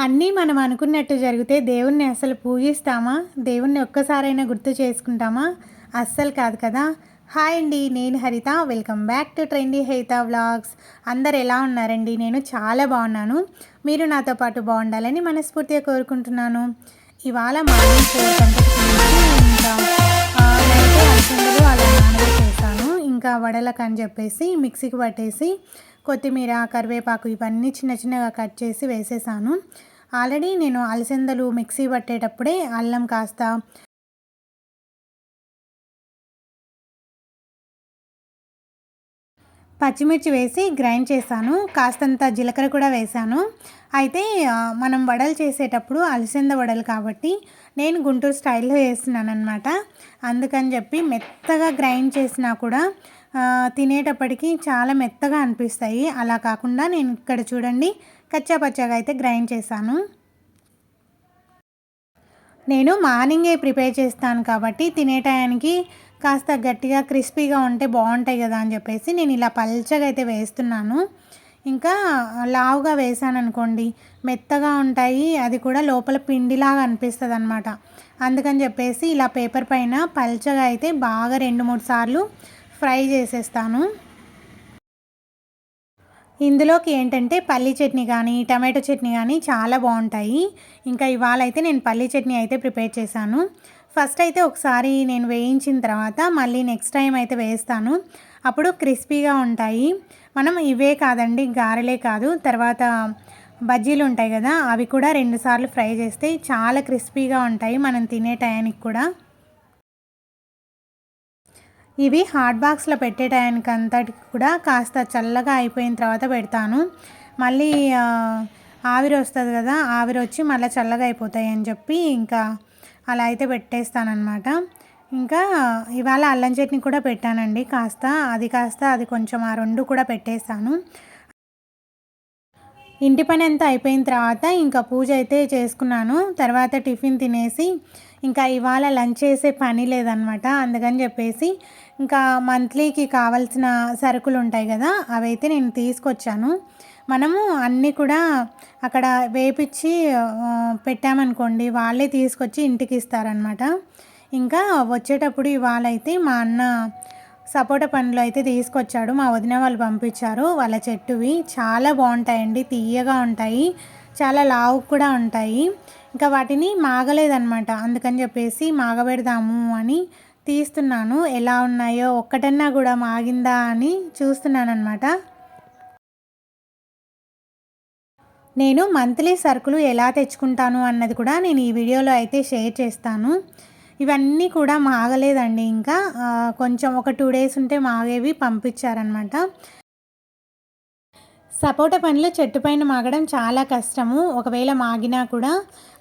అన్నీ మనం అనుకున్నట్టు జరిగితే దేవుణ్ణి అసలు పూజిస్తామా? దేవుణ్ణి ఒక్కసారైనా గుర్తు చేసుకుంటామా? అస్సలు కాదు కదా. హాయ్ అండి నేను Haritha. Welcome back to trendy Haritha vlogs. అందరు ఎలా ఉన్నారండి? నేను చాలా బాగున్నాను. మీరు నాతో పాటు బాగుండాలని మనస్ఫూర్తిగా కోరుకుంటున్నాను. ఇవాళ మార్నింగ్ ఇంకా అలా నానబెట్టేసాను ఇంకా వడలకు అని చెప్పేసి మిక్సీకి పట్టేసి కొత్తిమీర కరివేపాకు ఇవన్నీ చిన్న చిన్నగా కట్ చేసి వేసేసాను. ఆల్రెడీ నేను అలసందలు మిక్సీ పట్టేటప్పుడే అల్లం కాస్త పచ్చిమిర్చి వేసి గ్రైండ్ చేశాను. కాస్తంత జీలకర్ర కూడా వేశాను. అయితే మనం వడలు చేసేటప్పుడు అలసంద వడలు కాబట్టి నేను గుంటూరు స్టైల్లో వేస్తున్నాను అనమాట అందుకని చెప్పి మెత్తగా గ్రైండ్ చేసినా కూడా తినేటప్పటికి చాలా మెత్తగా అనిపిస్తాయి. అలా కాకుండా నేను ఇక్కడ చూడండి కచ్చా పచ్చాగా అయితే గ్రైండ్ చేశాను. నేను మార్నింగే ప్రిపేర్ చేస్తాను కాబట్టి తినే టయానికి కాస్త గట్టిగా క్రిస్పీగా ఉంటే బాగుంటాయి కదా అని చెప్పేసి నేను ఇలా పల్చగా అయితే వేస్తున్నాను. ఇంకా లావుగా వేసాను అనుకోండి మెత్తగా ఉంటాయి అది కూడా లోపల పిండిలాగా అనిపిస్తుంది అనమాట అందుకని చెప్పేసి ఇలా పేపర్ పైన పల్చగా అయితే బాగా రెండు మూడు సార్లు ఫ్రై చేసేస్తాను. ఇందులోకి ఏంటంటే పల్లీ చట్నీ కానీ టమాటో చట్నీ కానీ చాలా బాగుంటాయి. ఇంకా ఇవాళ అయితే నేను పల్లీ చట్నీ అయితే ప్రిపేర్ చేశాను. ఫస్ట్ అయితే ఒకసారి నేను వేయించిన తర్వాత మళ్ళీ నెక్స్ట్ టైం అయితే వేస్తాను. అప్పుడు క్రిస్పీగా ఉంటాయి. మనం ఇవే కాదండి గారెలే కాదు. తర్వాత బజ్జీలు ఉంటాయి కదా అవి కూడా రెండుసార్లు ఫ్రై చేస్తే చాలా క్రిస్పీగా ఉంటాయి మనం తినే టయానికి కూడా. ఇవి హాట్ బాక్స్లో పెట్టే టైంకి అంతటి కూడా కాస్త చల్లగా అయిపోయిన తర్వాత పెడతాను. మళ్ళీ ఆవిరి వస్తుంది కదా ఆవిరి వచ్చి మళ్ళీ చల్లగా అయిపోతాయి అని చెప్పి ఇంకా అలా అయితే పెట్టేస్తానమాట ఇంకా ఇవాళ అల్లం చట్నీ కూడా పెట్టానండి. కాస్త అది కాస్త అది కొంచెం ఆ రెండు కూడా పెట్టేస్తాను. ఇంటి పని అంతా అయిపోయిన తర్వాత ఇంకా పూజ అయితే చేసుకున్నాను. తర్వాత టిఫిన్ తినేసి ఇంకా ఇవాళ లంచ్ చేసే పని లేదనమాట అందుకని చెప్పేసి ఇంకా మంత్లీకి కావాల్సిన సరుకులు ఉంటాయి కదా అవైతే నేను తీసుకొచ్చాను. మనము అన్నీ కూడా అక్కడ వేపించి పెట్టామనుకోండి వాళ్ళే తీసుకొచ్చి ఇంటికి ఇస్తారనమాట ఇంకా వచ్చేటప్పుడు ఇవాళ అయితే మా అన్న సపోటా పండ్లు అయితే తీసుకొచ్చాడు. మా వదిన వాళ్ళు పంపించారు వాళ్ళ చెట్టువి. చాలా బాగుంటాయండి తీయగా ఉంటాయి చాలా లావు కూడా ఉంటాయి. ఇంకా వాటిని మాగలేదన్నమాట. అందుకని చెప్పేసి మాగబెడదాము అని తీస్తున్నాను. ఎలా ఉన్నాయో ఒక్కటన్నా కూడా మాగిందా అని చూస్తున్నాను అనమాట నేను మంత్లీ సరుకులు ఎలా తెచ్చుకుంటాను అన్నది కూడా నేను ఈ వీడియోలో అయితే షేర్ చేస్తాను. ఇవన్నీ కూడా మాగలేదండి ఇంకా. కొంచెం ఒక టూ డేస్ ఉంటే మాగేవి పంపించారనమాట సపోటా పండ్లు చెట్టు పైన మాగడం చాలా కష్టము. ఒకవేళ మాగినా కూడా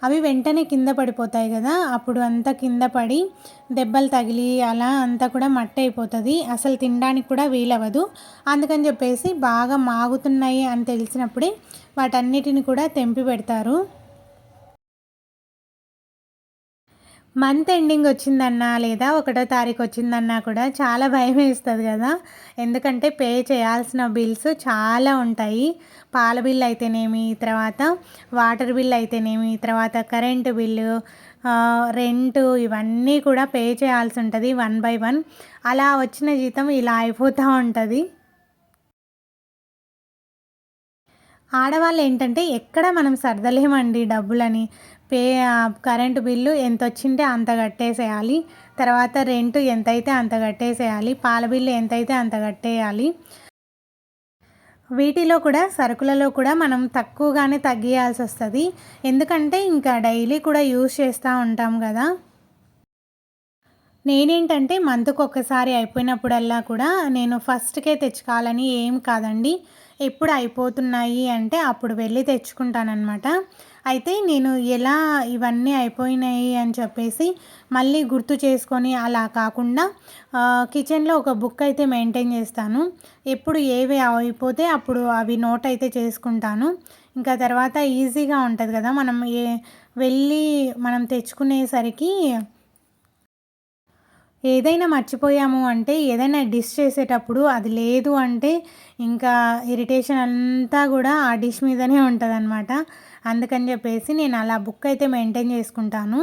అవి వెంటనే కింద పడిపోతాయి కదా. అప్పుడు అంతా కింద పడి దెబ్బలు తగిలి అలా అంతా కూడా మట్టి అయిపోతుంది. అసలు తినడానికి కూడా వీలవ్వదు. అందుకని చెప్పేసి బాగా మాగుతున్నాయి అని తెలిసినప్పుడే వాటన్నిటిని కూడా తెంపి పెడతారు. మంత్ ఎండింగ్ వచ్చిందన్నా లేదా ఒకటో తారీఖు వచ్చిందన్నా కూడా చాలా భయం వేస్తుంది కదా. ఎందుకంటే పే చేయాల్సిన బిల్స్ చాలా ఉంటాయి. పాల బిల్ అయితేనేమి తర్వాత వాటర్ బిల్ అయితేనేమి తర్వాత కరెంటు బిల్లు రెంట్ ఇవన్నీ కూడా పే చేయాల్సి ఉంటుంది వన్ బై వన్ అలా వచ్చిన జీతం ఇలా అయిపోతూ ఉంటుంది. ఆడవాళ్ళు ఏంటంటే ఎక్కడ మనం సర్దలేమండి డబ్బులని. పే కరెంటు బిల్లు ఎంత వచ్చింటే అంత కట్టేసేయాలి. తర్వాత రెంట్ ఎంతైతే అంత కట్టేసేయాలి. పాల బిల్లు ఎంతైతే అంత కట్టేయాలి. వీటిలో కూడా సరుకులలో కూడా మనం తక్కువగానే తగ్గియాల్సి వస్తుంది. ఎందుకంటే ఇంకా డైలీ కూడా యూజ్ చేస్తూ ఉంటాం కదా. నేనేంటంటే మంత్కి ఒక్కసారి అయిపోయినప్పుడల్లా కూడా నేను ఫస్ట్కే తెచ్చుకోవాలని ఏం కాదండి. ఎప్పుడు అయిపోతున్నాయి అంటే అప్పుడు వెళ్ళి తెచ్చుకుంటానమాట అయితే నేను ఎలా ఇవన్నీ అయిపోయినాయి అని చెప్పేసి మళ్ళీ గుర్తు చేసుకొని అలా కాకుండా కిచెన్లో ఒక బుక్ అయితే మెయింటైన్ చేస్తాను. ఎప్పుడు ఏవి అయిపోతే అప్పుడు అవి నోట్ అయితే చేసుకుంటాను. ఇంకా తర్వాత ఈజీగా ఉంటుంది కదా మనం ఏ వెళ్ళి మనం తెచ్చుకునేసరికి ఏదైనా మర్చిపోయాము అంటే ఏదైనా డిష్ చేసేటప్పుడు అది లేదు అంటే ఇంకా ఇరిటేషన్ అంతా కూడా ఆ డిష్ మీదనే ఉంటుందన్నమాట. అందుకని చెప్పేసి నేను అలా బుక్ అయితే మెయింటైన్ చేసుకుంటాను.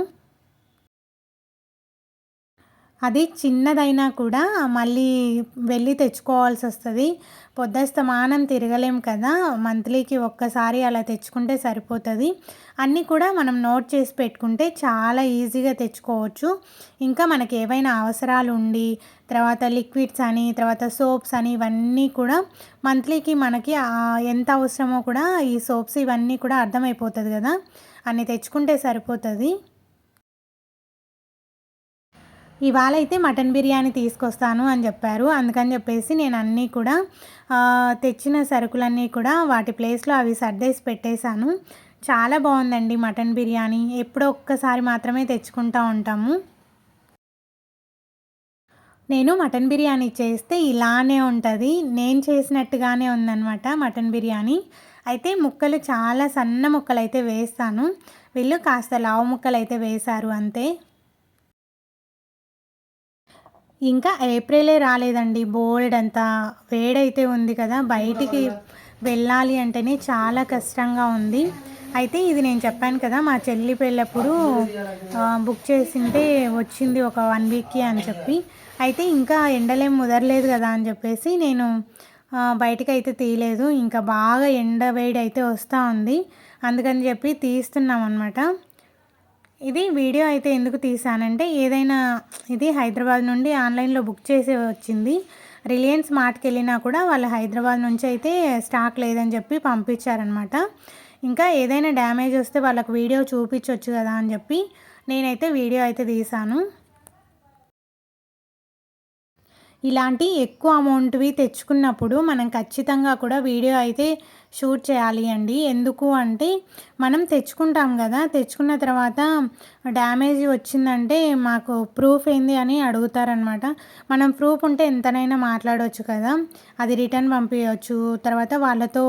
అది చిన్నదైనా కూడా మళ్ళీ వెళ్ళి తెచ్చుకోవాల్సి వస్తుంది. పొద్దస్తమానం తిరగలేం కదా మంత్లీకి ఒక్కసారి అలా తెచ్చుకుంటే సరిపోతుంది. అన్నీ కూడా మనం నోట్ చేసి పెట్టుకుంటే చాలా ఈజీగా తెచ్చుకోవచ్చు. ఇంకా మనకి ఏవైనా అవసరాలు ఉండి తర్వాత లిక్విడ్స్ అని తర్వాత సోప్స్ అని ఇవన్నీ కూడా మంత్లీకి మనకి ఎంత అవసరమో కూడా ఈ సోప్స్ ఇవన్నీ కూడా అర్థమైపోతుంది కదా. అన్నీ తెచ్చుకుంటే సరిపోతుంది. ఇవాళ అయితే మటన్ బిర్యానీ తీసుకొస్తాను అని చెప్పారు. అందుకని చెప్పేసి నేను అన్నీ కూడా తెచ్చిన సరుకులన్నీ కూడా వాటి ప్లేస్లో అవి సర్దేసి పెట్టేశాను. చాలా బాగుందండి మటన్ బిర్యానీ. ఎప్పుడో ఒక్కసారి మాత్రమే తెచ్చుకుంటూ ఉంటాము. నేను మటన్ బిర్యానీ చేస్తే ఇలానే ఉంటుంది. నేను చేసినట్టుగానే ఉందన్నమాట మటన్ బిర్యానీ. అయితే ముక్కలు చాలా సన్న ముక్కలు అయితే వేస్తాను. వీళ్ళు కాస్త లావు ముక్కలు అయితే వేశారు అంతే. ఇంకా ఏప్రిలే రాలేదండి. బోల్డ్ అంతా వేడైతే ఉంది కదా బయటికి వెళ్ళాలి అంటేనే చాలా కష్టంగా ఉంది. అయితే ఇది నేను చెప్పాను కదా మా చెల్లి పెళ్ళప్పుడు బుక్ చేసింటే వచ్చింది ఒక వన్ వీక్కి అని చెప్పి. అయితే ఇంకా ఎండలేం ముదరలేదు కదా అని చెప్పేసి నేను బయటకు అయితే తీయలేదు. ఇంకా బాగా ఎండ వేడి అయితే వస్తూ ఉంది. అందుకని చెప్పి తీస్తున్నాం అనమాట ఇది వీడియో అయితే ఎందుకు తీసానంటే ఏదైనా ఇది హైదరాబాద్ నుండి ఆన్లైన్లో బుక్ చేసి వచ్చింది. రిలయన్స్ మార్ట్కి వెళ్ళినా కూడా వాళ్ళు హైదరాబాద్ నుంచి అయితే స్టాక్ లేదని చెప్పి పంపించారనమాట. ఇంకా ఏదైనా డ్యామేజ్ వస్తే వాళ్ళకు వీడియో చూపించవచ్చు కదా అని చెప్పి నేనైతే వీడియో అయితే తీసాను ఇలాంటి ఎక్కువ అమౌంట్వి తెచ్చుకున్నప్పుడు మనం ఖచ్చితంగా కూడా వీడియో అయితే షూట్ చేయాలి అండి. ఎందుకు అంటే మనం తెచ్చుకుంటాం కదా. తెచ్చుకున్న తర్వాత డ్యామేజ్ వచ్చిందంటే మాకు ప్రూఫ్ ఏంది అని అడుగుతారనమాట మనం ప్రూఫ్ ఉంటే ఎంతనైనా మాట్లాడవచ్చు కదా. అది రిటర్న్ పంపించవచ్చు తర్వాత వాళ్ళతో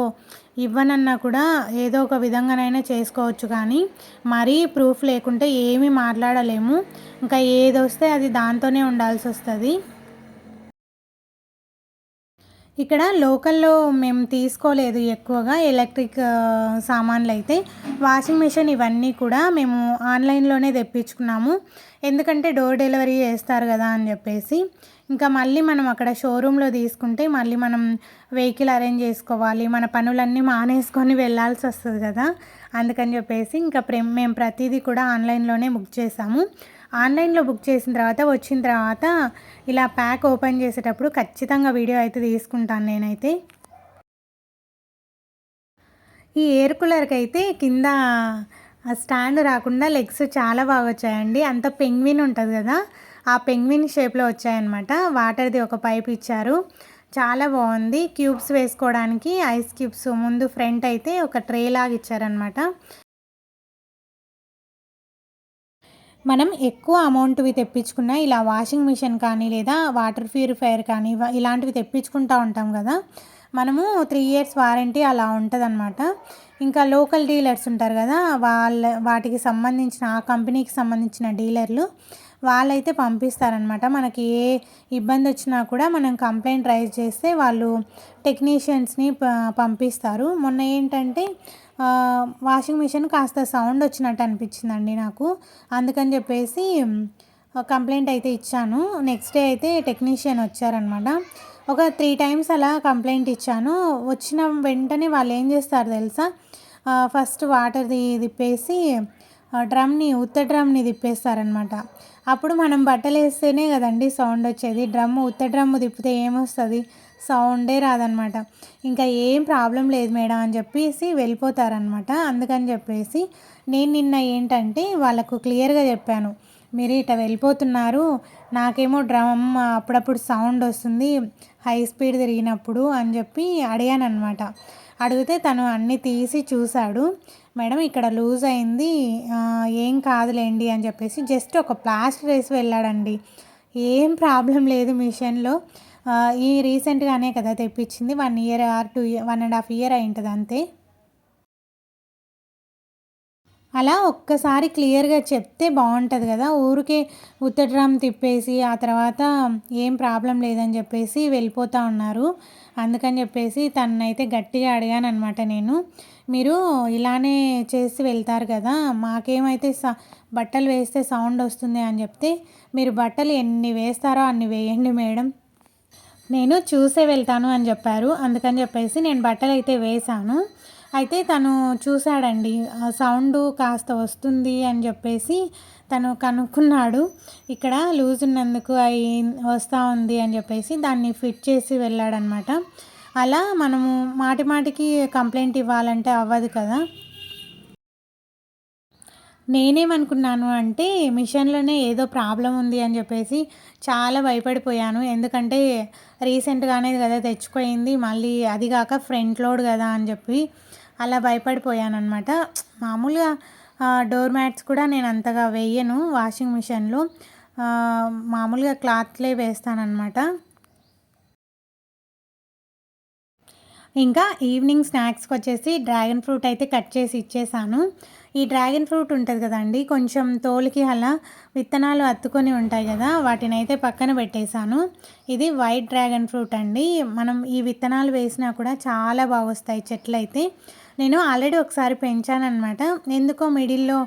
ఇవ్వనన్నా కూడా ఏదో ఒక విధంగానైనా చేసుకోవచ్చు కానీ మరీ ప్రూఫ్ లేకుంటే ఏమీ మాట్లాడలేము. ఇంకా ఏది వస్తే అది దాంతోనే ఉండాల్సి వస్తుంది ఇక్కడ లోకల్లో మేము తీసుకోలేదు ఎక్కువగా ఎలక్ట్రిక్ సామాన్లు అయితే వాషింగ్ మిషన్ ఇవన్నీ కూడా మేము ఆన్లైన్లోనే తెప్పించుకున్నాము. ఎందుకంటే డోర్ డెలివరీ చేస్తారు కదా అని చెప్పేసి. ఇంకా మళ్ళీ మనం అక్కడ షోరూంలో తీసుకుంటే మళ్ళీ మనం వెహికల్ అరేంజ్ చేసుకోవాలి మన పనులన్నీ మానేసుకొని వెళ్ళాల్సి వస్తుంది కదా. అందుకని చెప్పేసి ఇంకా మేము ప్రతిదీ కూడా ఆన్లైన్లోనే బుక్ చేసాము. ఆన్లైన్లో బుక్ చేసిన తర్వాత వచ్చిన తర్వాత ఇలా ప్యాక్ ఓపెన్ చేసేటప్పుడు ఖచ్చితంగా వీడియో అయితే తీసుకుంటాను నేనైతే. ఈ ఎయిర్ కూలర్కి అయితే కింద స్టాండ్ రాకుండా లెగ్స్ చాలా బాగా వచ్చాయండి. అంత పెంగ్విన్ ఉంటుంది కదా ఆ పెంగ్విన్ షేప్లో వచ్చాయన్నమాట. వాటర్ది ఒక పైప్ ఇచ్చారు. చాలా బాగుంది. క్యూబ్స్ వేసుకోవడానికి ఐస్ క్యూబ్స్ ముందు ఫ్రంట్ అయితే ఒక ట్రే లాగా ఇచ్చారనమాట మనం ఎక్కువ అమౌంట్వి తెప్పించుకున్న ఇలా వాషింగ్ మిషన్ కానీ లేదా వాటర్ ప్యూరిఫైయర్ కానీ ఇలాంటివి తెప్పించుకుంటూ ఉంటాం కదా. మనము త్రీ ఇయర్స్ వారంటీ అలా ఉంటుందన్నమాట. ఇంకా లోకల్ డీలర్స్ ఉంటారు కదా వాళ్ళ వాటికి సంబంధించిన ఆ కంపెనీకి సంబంధించిన డీలర్లు వాళ్ళైతే పంపిస్తారనమాట మనకి ఏ ఇబ్బంది వచ్చినా కూడా మనం కంప్లైంట్ రైజ్ చేస్తే వాళ్ళు టెక్నీషియన్స్ని పంపిస్తారు. మొన్న ఏంటంటే వాషింగ్ మిషన్ కాస్త సౌండ్ వచ్చినట్టు అనిపించిందండి నాకు. అందుకని చెప్పేసి కంప్లైంట్ అయితే ఇచ్చాను. నెక్స్ట్ డే అయితే టెక్నీషియన్ వచ్చారనమాట ఒక త్రీ టైమ్స్ అలా కంప్లైంట్ ఇచ్చాను. వచ్చిన వెంటనే వాళ్ళు ఏం చేస్తారు తెలుసా? ఫస్ట్ వాటర్ది తిప్పేసి డ్రమ్ని ఉత్త డ్రమ్ని తిప్పేస్తారనమాట అప్పుడు మనం బట్టలు వేస్తేనే కదండి సౌండ్ వచ్చేది. డ్రమ్ ఉత్త డ్రమ్ము తిప్పితే ఏమొస్తుంది? సౌండే రాదనమాట ఇంకా ఏం ప్రాబ్లం లేదు మేడం అని చెప్పేసి వెళ్ళిపోతారనమాట అందుకని చెప్పేసి నేను నిన్న ఏంటంటే వాళ్ళకు క్లియర్గా చెప్పాను. మీరు ఇట వెళ్ళిపోతున్నారు. నాకేమో డ్రమ్ అప్పుడప్పుడు సౌండ్ వస్తుంది హై స్పీడ్ తిరిగినప్పుడు అని చెప్పి అడిగాను అనమాట అడిగితే తను అన్నీ తీసి చూశాడు. మేడం ఇక్కడ లూజ్ అయింది. ఏం కాదులేండి అని చెప్పేసి జస్ట్ ఒక ప్లాస్టర్ వేసి వెళ్ళాడండి. ఏం ప్రాబ్లం లేదు మిషన్లో. ఈ రీసెంట్గానే కదా తెప్పించింది. One year or two year one and half year అయి ఉంటుంది అంతే. అలా ఒక్కసారి క్లియర్గా చెప్తే బాగుంటుంది కదా. ఊరికే ఉత్తడ్రామ్ తిప్పేసి ఆ తర్వాత ఏం ప్రాబ్లం లేదని చెప్పేసి వెళ్ళిపోతూ ఉన్నారు. అందుకని చెప్పేసి తనైతే గట్టిగా అడిగాను అనమాట నేను. మీరు ఇలానే చేసి వెళ్తారు కదా మాకేమైతే స బట్టలు వేస్తే సౌండ్ వస్తుంది అని చెప్తే మీరు బట్టలు ఎన్ని వేస్తారో అన్ని వేయండి మేడం. నేను చూసే వెళ్తాను అని చెప్పారు. అందుకని చెప్పేసి నేను బట్టలు అయితే వేశాను. అయితే తను చూశాడండి సౌండ్ కాస్త వస్తుంది అని చెప్పేసి తను కనుక్కున్నాడు. ఇక్కడ లూజ్ ఉన్నందుకు అవి వస్తూ ఉంది అని చెప్పేసి దాన్ని ఫిట్ చేసి వెళ్ళాడనమాట. అలా మనము మాటి మాటికి కంప్లైంట్ ఇవ్వాలంటే అవ్వదు కదా. నేనేమనుకున్నాను అంటే మిషన్లోనే ఏదో ప్రాబ్లం ఉంది అని చెప్పేసి చాలా భయపడిపోయాను. ఎందుకంటే రీసెంట్గానే కదా తెచ్చిపోయింది మళ్ళీ అది కాక ఫ్రంట్ లోడ్ కదా అని చెప్పి అలా భయపడిపోయాను అనమాట మామూలుగా డోర్ మ్యాట్స్ కూడా నేను అంతగా వేయను వాషింగ్ మిషన్లో. మామూలుగా క్లాత్లే వేస్తానన్నమాట. ఇంకా ఈవినింగ్ స్నాక్స్కి వచ్చేసి డ్రాగన్ ఫ్రూట్ అయితే కట్ చేసి ఇచ్చేసాను. ఈ డ్రాగన్ ఫ్రూట్ ఉంటుంది కదండి కొంచెం తోలికి అలా విత్తనాలు అత్తుకొని ఉంటాయి కదా వాటిని అయితే పక్కన పెట్టేశాను ఇది వైట్ డ్రాగన్ ఫ్రూట్ అండి. మనం ఈ విత్తనాలు వేసినా కూడా చాలా బాగా వస్తాయి చెట్లు అయితే నేను ఆల్రెడీ ఒకసారి పెంచానమాట ఎందుకో మిడిల్లో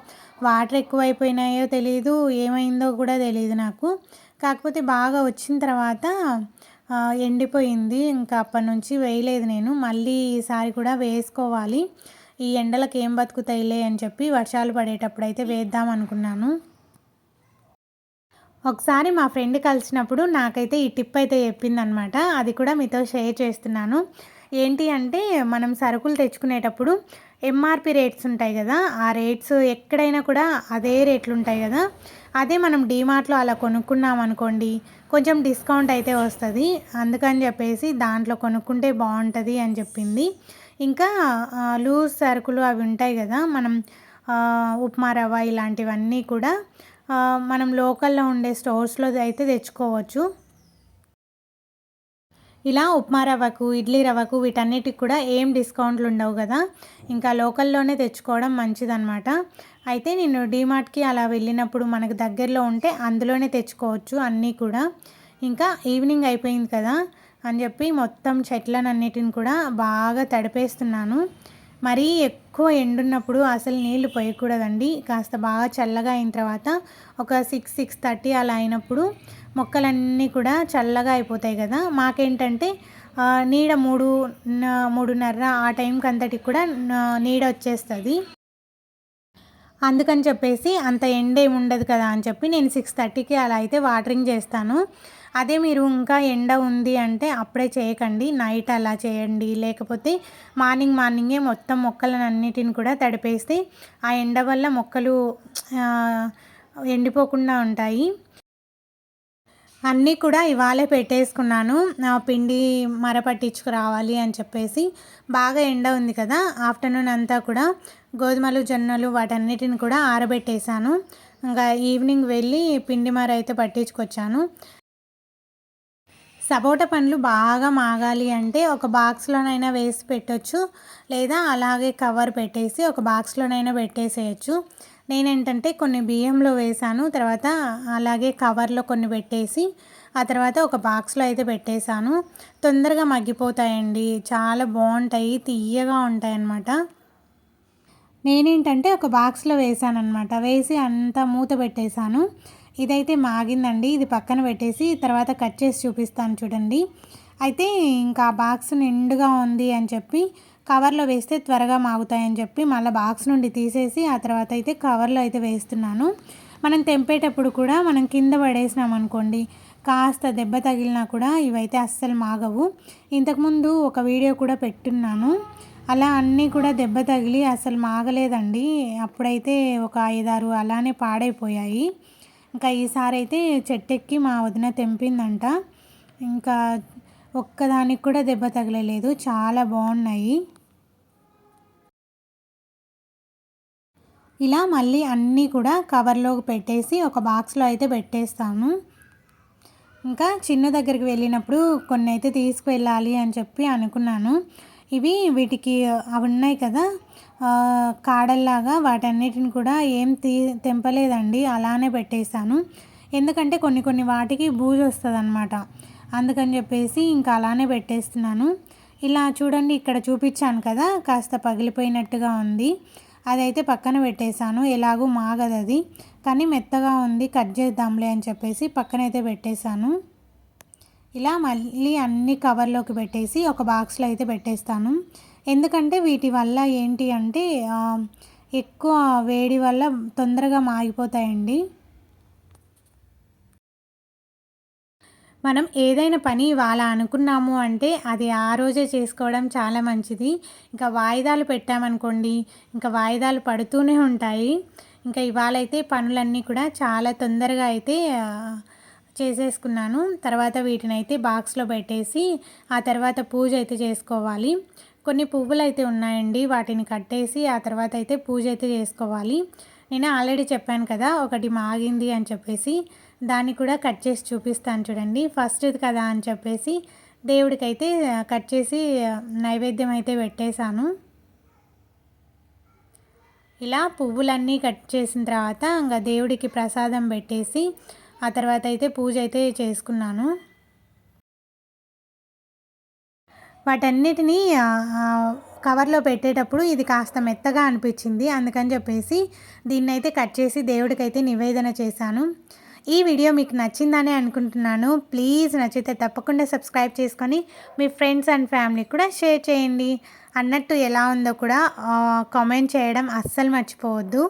వాటర్ ఎక్కువైపోయినాయో తెలియదు ఏమైందో కూడా తెలియదు నాకు. కాకపోతే బాగా వచ్చిన తర్వాత ఎండిపోయింది. ఇంకా అప్పటి నుంచి వేయలేదు నేను. మళ్ళీ ఈసారి కూడా వేసుకోవాలి. ఈ ఎండలకు ఏం బతుకుతాయిలే అని చెప్పి వర్షాలు పడేటప్పుడు అయితే వేద్దాం అనుకున్నాను. ఒకసారి మా ఫ్రెండ్ కలిసినప్పుడు నాకైతే ఈ టిప్ అయితే చెప్పిందనమాట అది కూడా మీతో షేర్ చేస్తున్నాను. ఏంటి అంటే మనం సరుకులు తెచ్చుకునేటప్పుడు ఎంఆర్పి రేట్స్ ఉంటాయి కదా ఆ రేట్స్ ఎక్కడైనా కూడా అదే రేట్లు ఉంటాయి కదా. అదే మనం డీమార్ట్లో అలా కొనుక్కున్నాం అనుకోండి కొంచెం డిస్కౌంట్ అయితే వస్తుంది. అందుకని చెప్పేసి దాంట్లో కొనుక్కుంటే బాగుంటుంది అని చెప్పింది. ఇంకా లూజ్ సరుకులు అవి ఉంటాయి కదా మనం ఉప్మా రవ్వ ఇలాంటివన్నీ కూడా మనం లోకల్లో ఉండే స్టోర్స్లో అయితే తెచ్చుకోవచ్చు. ఇలా ఉప్మా రవ్వకు ఇడ్లీ రవ్వకు వీటన్నిటికి కూడా ఏం డిస్కౌంట్లు ఉండవు కదా. ఇంకా లోకల్లోనే తెచ్చుకోవడం మంచిదన్నమాట. అయితే నేను డీమార్ట్కి అలా వెళ్ళినప్పుడు మనకు దగ్గరలో ఉంటే అందులోనే తెచ్చుకోవచ్చు అన్నీ కూడా. ఇంకా ఈవినింగ్ అయిపోయింది కదా అని చెప్పి మొత్తం చెట్లనన్నిటిని కూడా బాగా తడిపేస్తున్నాను. మరీ ఎక్కువ ఎండున్నప్పుడు అసలు నీళ్ళు పోయకూడదండి. కాస్త బాగా చల్లగా అయిన తర్వాత ఒక సిక్స్ సిక్స్ థర్టీ అలా అయినప్పుడు మొక్కలన్నీ కూడా చల్లగా అయిపోతాయి కదా. మాకేంటంటే నీడ మూడు మూడున్నర ఆ టైంకి అంతటికి కూడా నీడ వచ్చేస్తుంది. అందుకని చెప్పేసి అంత ఎండ ఏమి ఉండదు కదా అని చెప్పి నేను సిక్స్ థర్టీకి అలా అయితే వాటరింగ్ చేస్తాను. అదే మీరు ఇంకా ఎండ ఉంది అంటే అప్పుడే చేయకండి. నైట్ అలా చేయండి. లేకపోతే మార్నింగ్ మార్నింగే మొత్తం మొక్కలను అన్నిటిని కూడా తడిపేస్తే ఆ ఎండ వల్ల మొక్కలు ఎండిపోకుండా ఉంటాయి. అన్నీ కూడా ఇవాళే పెట్టేసుకున్నాను. పిండి మర పట్టించుకురావాలి అని చెప్పేసి బాగా ఎండ ఉంది కదా ఆఫ్టర్నూన్ అంతా కూడా గోధుమలు జొన్నలు వాటన్నిటిని కూడా ఆరబెట్టేశాను. ఇంకా ఈవినింగ్ వెళ్ళి పిండి మర అయితే పట్టించుకొచ్చాను. సపోటా పండ్లు బాగా మాగాలి అంటే ఒక బాక్స్లోనైనా వేసి పెట్టచ్చు. లేదా అలాగే కవర్ పెట్టేసి ఒక బాక్స్లోనైనా పెట్టేసేయచ్చు. నేనేంటంటే కొన్ని బియ్యంలో వేసాను తర్వాత అలాగే కవర్లో కొన్ని పెట్టేసి ఆ తర్వాత ఒక బాక్స్లో అయితే పెట్టేశాను. తొందరగా మగ్గిపోతాయండి. చాలా బాగుంటాయి తీయగా ఉంటాయన్నమాట. నేనేంటంటే ఒక బాక్స్లో వేసాను అనమాట వేసి అంతా మూత పెట్టేశాను. ఇదైతే మాగిందండి. ఇది పక్కన పెట్టేసి తర్వాత కట్ చేసి చూపిస్తాను చూడండి. అయితే ఇంకా బాక్స్ నిండుగా ఉంది అని చెప్పి కవర్లో వేస్తే త్వరగా మాగుతాయని చెప్పి మళ్ళీ బాక్స్ నుండి తీసేసి ఆ తర్వాత అయితే కవర్లో అయితే వేస్తున్నాను. మనం తెంపేటప్పుడు కూడా మనం కింద పడేసినాం అనుకోండి కాస్త దెబ్బ తగిలినా కూడా ఇవైతే అస్సలు మాగవు. ఇంతకుముందు ఒక వీడియో కూడా పెట్టున్నాను. అలా అన్నీ కూడా దెబ్బ తగిలి అసలు మాగలేదండి. అప్పుడైతే ఒక ఐదారు అలానే పాడైపోయాయి. ఇంకా ఈసారి అయితే చెట్టెక్కి మా వదిన తెంపిందంట. ఇంకా ఒక్కదానికి కూడా దెబ్బ తగలలేదు. చాలా బాగున్నాయి. ఇలా మళ్ళీ అన్నీ కూడా కవర్లోకి పెట్టేసి ఒక బాక్స్లో అయితే పెట్టేస్తాను. ఇంకా చిన్న దగ్గరికి వెళ్ళినప్పుడు కొన్ని అయితే తీసుకువెళ్ళాలి అని చెప్పి అనుకున్నాను. ఇవి వీటికి అవి ఉన్నాయి కదా కాడల్లాగా వాటన్నిటిని కూడా ఏం తీ తెంపలేదండి. అలానే పెట్టేశాను. ఎందుకంటే కొన్ని కొన్ని వాటికి బూజు వస్తుంది అనమాట అందుకని చెప్పేసి ఇంకా అలానే పెట్టేస్తున్నాను. ఇలా చూడండి ఇక్కడ చూపించాను కదా కాస్త పగిలిపోయినట్టుగా ఉంది. అదైతే పక్కన పెట్టేశాను. ఎలాగూ మాగదది. కానీ మెత్తగా ఉంది కట్ చేద్దాంలే అని చెప్పేసి పక్కనైతే పెట్టేశాను. ఇలా మళ్ళీ అన్ని కవర్లోకి పెట్టేసి ఒక బాక్స్లో అయితే పెట్టేస్తాను. ఎందుకంటే వీటి వల్ల ఏంటి అంటే ఎక్కువ వేడి వల్ల తొందరగా మాగిపోతాయండి. మనం ఏదైనా పని ఇవాళ అనుకున్నాము అంటే అది ఆ రోజే చేసుకోవడం చాలా మంచిది. ఇంకా వాయిదాలు పెట్టామనుకోండి ఇంకా వాయిదాలు పడుతూనే ఉంటాయి. ఇంకా ఇవాళ అయితే పనులన్నీ కూడా చాలా తొందరగా అయితే చేసేసుకున్నాను. తర్వాత వీటిని అయితే బాక్స్లో పెట్టేసి ఆ తర్వాత పూజ అయితే చేసుకోవాలి. కొన్ని పువ్వులు అయితే ఉన్నాయండి వాటిని కట్టేసి ఆ తర్వాత అయితే పూజ అయితే చేసుకోవాలి. నేను ఆల్రెడీ చెప్పాను కదా ఒకటి మాగింది అని చెప్పేసి దాన్ని కూడా కట్ చేసి చూపిస్తాను చూడండి. ఫస్ట్ కదా అని చెప్పేసి దేవుడికైతే కట్ చేసి నైవేద్యం అయితే పెట్టేశాను. ఇలా పువ్వులన్నీ కట్ చేసిన తర్వాత ఇంకా దేవుడికి ప్రసాదం పెట్టేసి ఆ తర్వాత అయితే పూజ అయితే చేసుకున్నాను. వాటన్నిటినీ కవర్లో పెట్టేటప్పుడు ఇది కాస్త మెత్తగా అనిపించింది. అందుకని చెప్పేసి దీన్ని అయితే కట్ చేసి దేవుడికైతే నివేదన చేశాను. ఈ వీడియో మీకు నచ్చిందని అనుకుంటున్నాను. ప్లీజ్ నచ్చితే తప్పకుండా సబ్స్క్రైబ్ చేసుకొని మీ ఫ్రెండ్స్ అండ్ ఫ్యామిలీకి కూడా షేర్ చేయండి. అన్నట్టు ఎలా ఉందో కూడా కామెంట్ చేయడం అస్సలు మర్చిపోవద్దు.